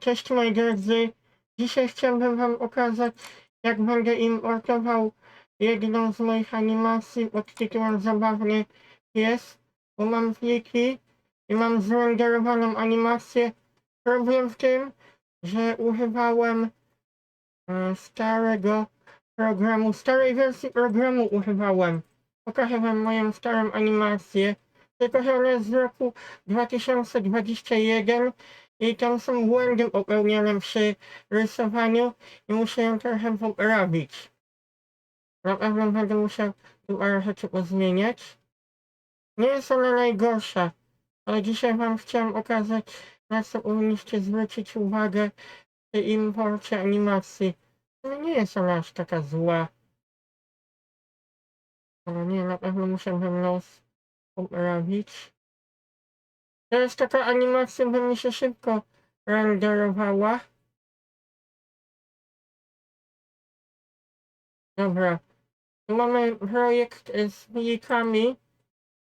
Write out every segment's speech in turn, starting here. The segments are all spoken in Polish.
Cześć moi drodzy. Dzisiaj chciałbym wam okazać, jak będę importował jedną z moich animacji pod tytułem Zabawny Pies, bo mam pliki i mam zrenderowaną animację. Problem w tym, że używałem e, starego programu, starej wersji programu używałem. Pokażę wam moją starą animację, tylko że ona jest z roku 2021 i tam są błędy popełnione przy rysowaniu i muszę ją trochę poprawić. Na pewno będę musiał parę rzeczy pozmieniać. Nie jest ona najgorsza, ale dzisiaj wam chciałem okazać, na co powinniście zwrócić uwagę przy imporcie animacji. No nie jest ona aż taka zła. Ale nie, na pewno muszę ten los poprawić. Jest taka animacja, by mi się szybko renderowała. Dobra. Tu mamy projekt e, z plikami.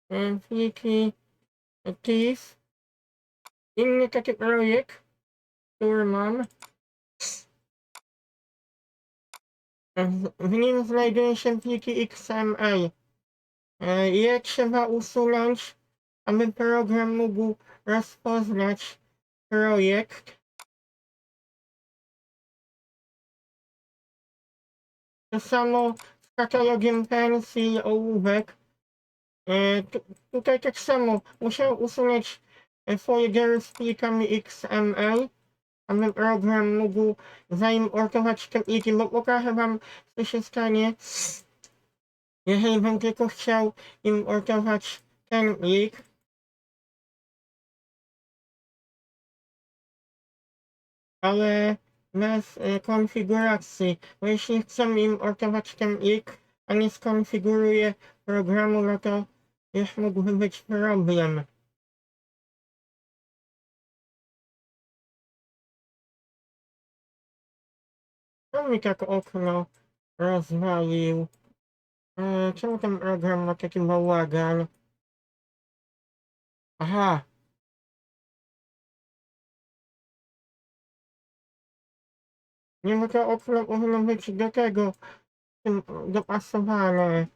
e, Pliki TIFF. Inny taki projekt, który mam. W- nim znajdują się pliki XML. E, Je trzeba usunąć, aby program mógł rozpoznać projekt. To samo z katalogiem pensji, ołówek. E, tu, tutaj tak samo muszę usunąć e, foldery z plikami XML, aby program mógł zaimportować te pliki, bo pokażę wam co się stanie, jeżeli bym tylko chciał importować ten plik. Ale bez e, konfiguracji, bo jeśli chcemy importować ten plik, a nie skonfiguruję programu, no to już mógłby być problem. To mi tak okno rozwalił. E, czemu ten program ma taki bałagan? Aha, Nie, bo to okno powinno być do tego dopasowane.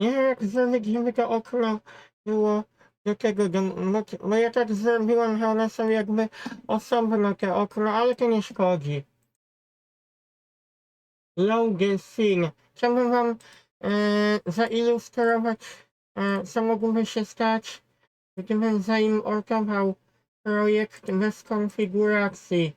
Nie wiem jak zrobić, żeby to okno było do tego, do, no, to- bo ja tak zrobiłem, że one są jakby osobno te okno, ale to nie szkodzi. Load the scene. Chciałbym wam e, zailustrować, e, co mogłoby się stać, gdybym zaimportował projekt bez konfiguracji.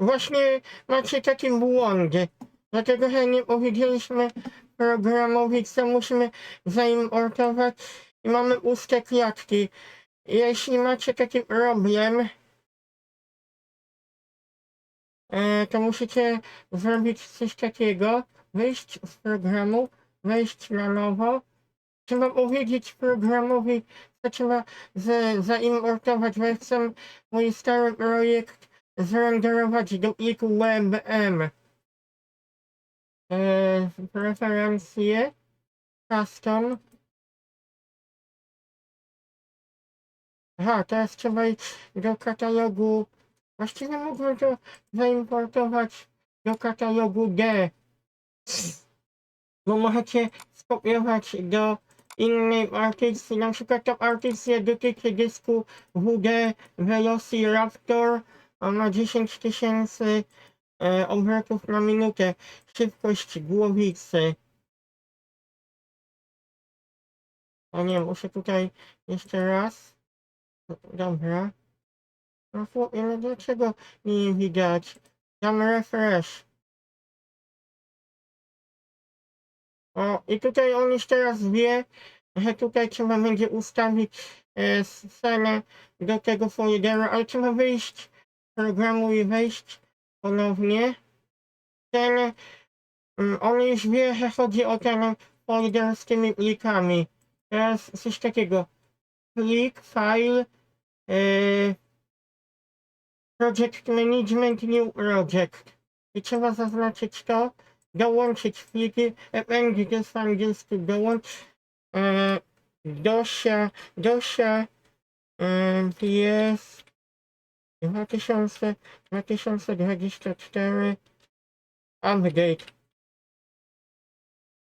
Właśnie macie takie błądy. Dlatego, że nie powiedzieliśmy programowi, co musimy zaimportować i mamy puste klatki. Jeśli macie taki problem, to musicie zrobić coś takiego, wyjść z programu, wejść na nowo. Trzeba powiedzieć programowi, co trzeba z, zaimportować, ja chcę mój stary projekt zrenderować do pliku WebM. E, preferencje, custom. Aha, teraz trzeba iść do katalogu Właściwie mógłbym to zaimportować do katalogu D. Bo możecie skopiować do innej partycji. Na przykład ta partycja dotyczy dysku WD Velociraptor. On ma 10 tysięcy e, obrotów na minutę. Szybkość głowicy. O nie, muszę tutaj jeszcze raz. Dobra. No chłopie, dlaczego nie widać? Dam refresh. O, i tutaj on już teraz wie, że tutaj trzeba będzie ustawić e, scenę do tego folderu, ale trzeba wyjść z programu i wejść ponownie. Ten, mm, on już wie, że chodzi o ten folder z tymi plikami. Teraz coś takiego. Plik, file, e, Project Management New Project. I trzeba zaznaczyć to, dołączyć pliki, jest po angielsku dołącz, e, Dosia, Dosia, e, jest 2000, 2024 update.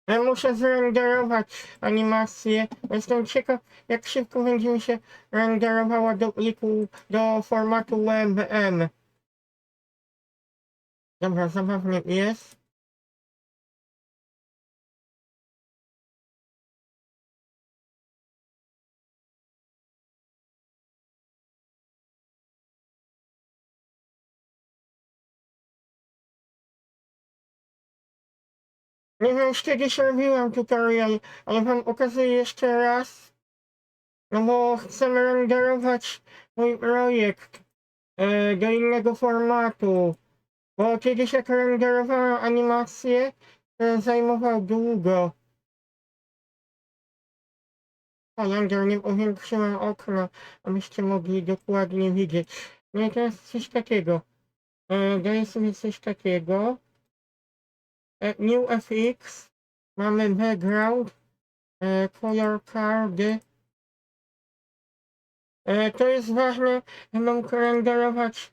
Ja muszę zrenderować animację. Jestem ciekaw, jak szybko będzie mi się renderowała do pliku, do formatu WebM. Dobra, zabawnie jest. Nie wiem, już kiedyś robiłem tutorial, ale wam okazuję jeszcze raz. No bo chcemy renderować mój projekt e, do innego formatu. Bo kiedyś jak renderowałem animację, to zajmował długo. O, render nie powiększyłem okna, abyście mogli dokładnie widzieć. No i teraz coś takiego. E, daję sobie coś takiego. E, New FX, mamy background, e, color cardy. E, To jest ważne, mam renderować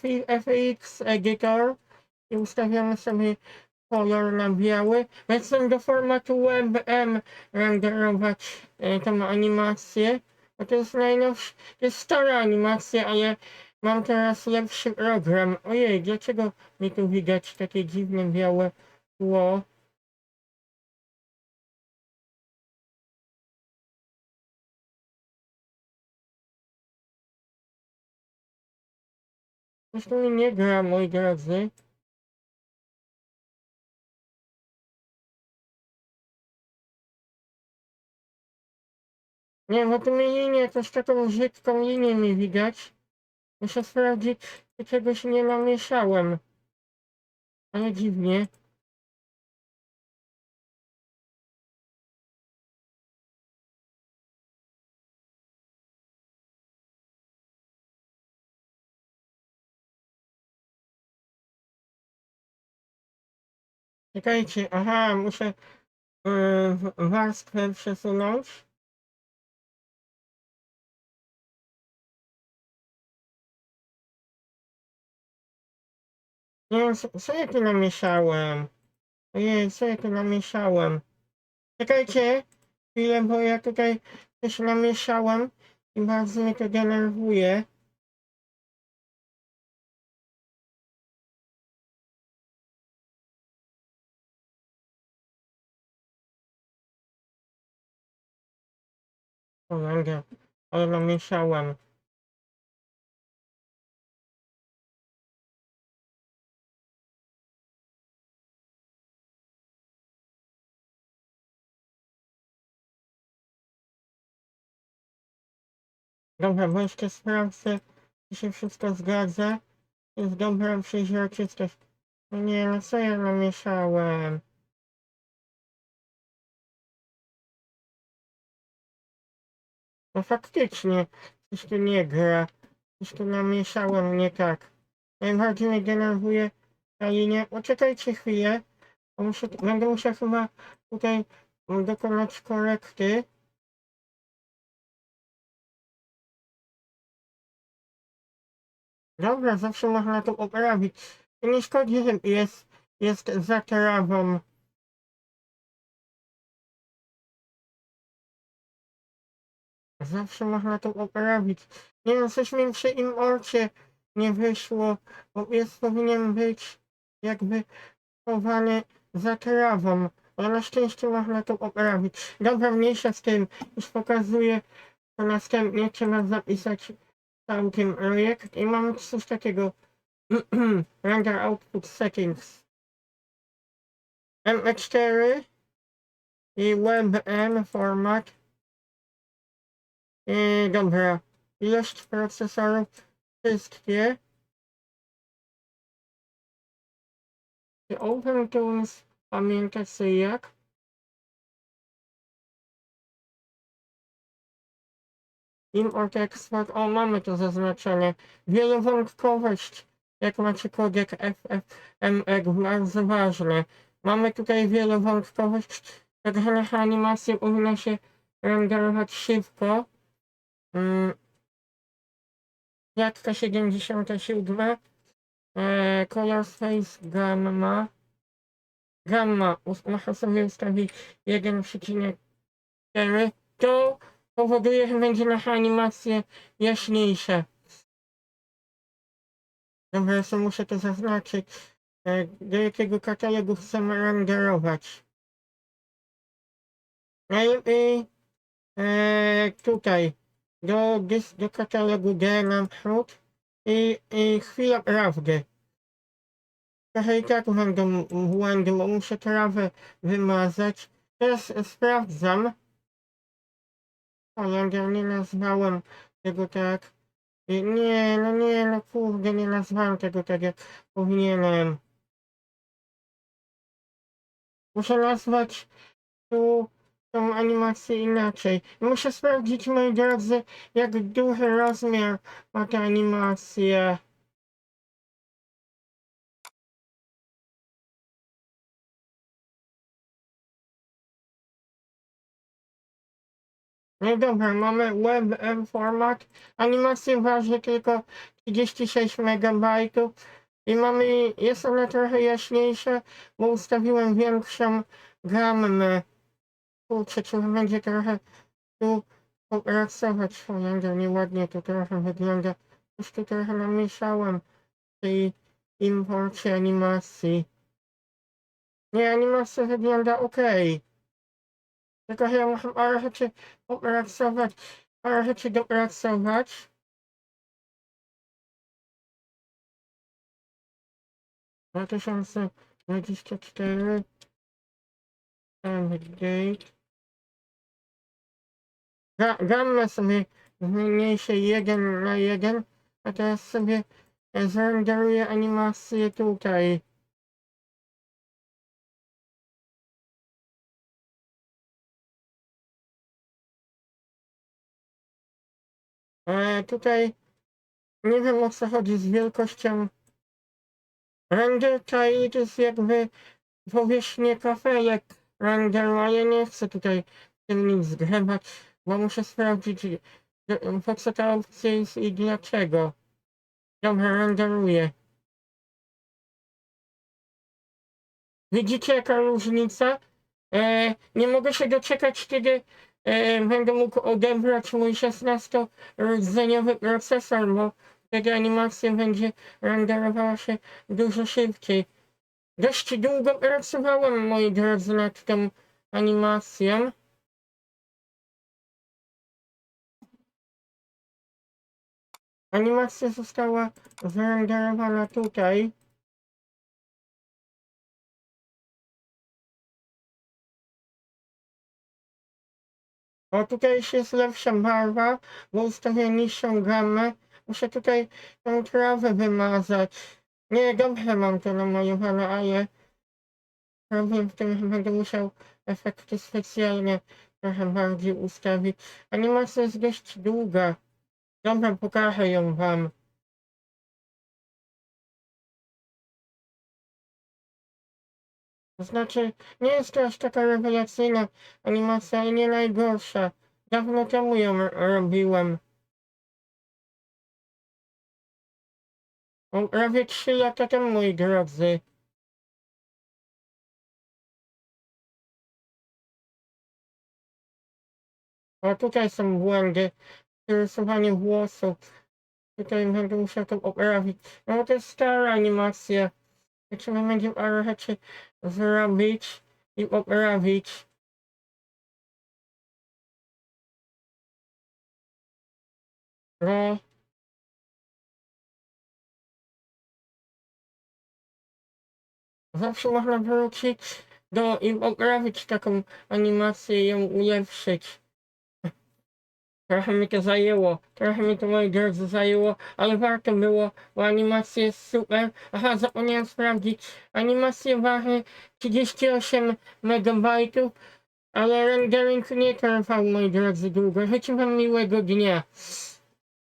FI- FX Editor i ustawiamy sobie kolor na biały. Chcę do formatu WebM renderować tą animację. To jest najnowsza, to jest stara animacja, ale mam teraz lepszy program. Ojej, dlaczego mi tu widać takie dziwne białe tło? Zresztą nie gra, moi drodzy. Nie, bo tu mi linię, też taką brzydką linię mi widać. Muszę sprawdzić, czy czegoś nie namieszałem. Ale dziwnie. Czekajcie, aha, muszę yy, warstwę przesunąć. Nie co, co ja tu namieszałem? Ojej, co ja tu namieszałem? Czekajcie chwilę, bo ja tutaj coś namieszałem i bardzo mnie to denerwuje. Będę, ale namieszałem. Dobra, jeszcze sprawdzę, czy się wszystko zgadza. Jest dobra przeźroczystość. Nie, no co ja namieszałem? No faktycznie, coś tu nie gra. Coś tu namieszałem nie tak. Najbardziej mnie denerwuje ta linia. Poczekajcie chwilę. Muszę, będę musiał chyba tutaj dokonać korekty. Dobra, zawsze można to poprawić. Nie szkodzi, że jest, jest za trawą. Zawsze można to poprawić. Nie wiem, coś mi przy imporcie nie wyszło, bo jest powinien być jakby chowany za trawą. Ale na szczęście można to poprawić. Dobra, mniejsza z tym. Już pokazuję, to następnie trzeba zapisać cały ten i mam coś takiego. Render Output Settings. M4 i WebM format. I dobra, ilość procesorów wszystkie. I OpenTunes pamięta sobie jak. Import, eksport, o mamy to zaznaczone, wielowątkowość, jak macie kodek FFmpeg, bardzo ważne. Mamy tutaj wielowątkowość, także nasza animacja powinna się renderować szybko. Mm. Klatka 77, e, color space gamma, gamma, muszę sobie ustawić 1,4, to powoduje, że będzie nasza animacja jaśniejsza. Dobra, ja sobie muszę to zaznaczyć, e, do jakiego katalogu chcemy renderować. Najlepiej e, tutaj do, do katalogu D naprzód i, i chwila prawdy. Trochę i tak będą błędy, bo muszę trawę wymazać. Teraz sprawdzam. Holender, nie nazwałem tego tak. Nie, no nie, no kurde, nie nazwałem tego tak jak powinienem. Muszę nazwać tu tą animację inaczej. Muszę sprawdzić, moi drodzy, jak duży rozmiar ma ta animacja. No dobra, mamy WebM format. Animacja waży tylko 36 MB. I mamy, jest ona trochę jaśniejsza, bo ustawiłem większą gammę. Kurczę, trzeba będzie trochę tu popracować. Holender, nieładnie to trochę wygląda. Już tu trochę namieszałem tej imporcie animacji. Nie, animacja wygląda ok. Tylko ja muszę parę rzeczy popracować, parę rzeczy dopracować. Dwa tysiące dwadzieścia cztery. Date. Ga gammę sobie zmniejszę jeden na jeden, a teraz sobie zrenderuję animację tutaj. Tutaj nie wiem o co chodzi z wielkością. Render tile to jest jakby powierzchnię kafelek renderu, a ja nie chcę tutaj nic zgrywać, bo muszę sprawdzić po co ta opcja jest i dlaczego. Dobra, renderuję. Widzicie jaka różnica? E, nie mogę się doczekać, kiedy e, będę mógł odebrać mój 16-rdzeniowy procesor, bo wtedy animacja będzie renderowała się dużo szybciej. Dość długo pracowałem, moi drodzy, nad tą animacją. Animacja została zrenderowana tutaj. O, tutaj już jest lepsza barwa, bo ustawię niższą gamę. Muszę tutaj tą trawę wymazać. Nie, dobrze mam to namalowane, ale problem w tym, że będę musiał efekty specjalne trochę bardziej ustawić. Animacja jest dość długa. Dobra, pokażę ją wam. To znaczy, nie jest to aż taka rewelacyjna animacja, ale nie najgorsza. Dawno temu ją robiłem. O, Prawie 3 lata temu, moi drodzy. A tutaj są błędy. Rysowanie włosów. Tutaj będę musiał to poprawić. No to jest stara animacja. Trzeba będzie parę rzeczy zrobić i poprawić. No. Zawsze można wrócić do i poprawić taką animację i ją ulepszyć. Trochę mi to zajęło, trochę mi to moi drodzy zajęło, ale warto było, bo animacja jest super. Aha, zapomniałem sprawdzić. Animacja waży 38 MB, Ale rendering nie trwał, moi drodzy, długo. Życzę wam miłego dnia.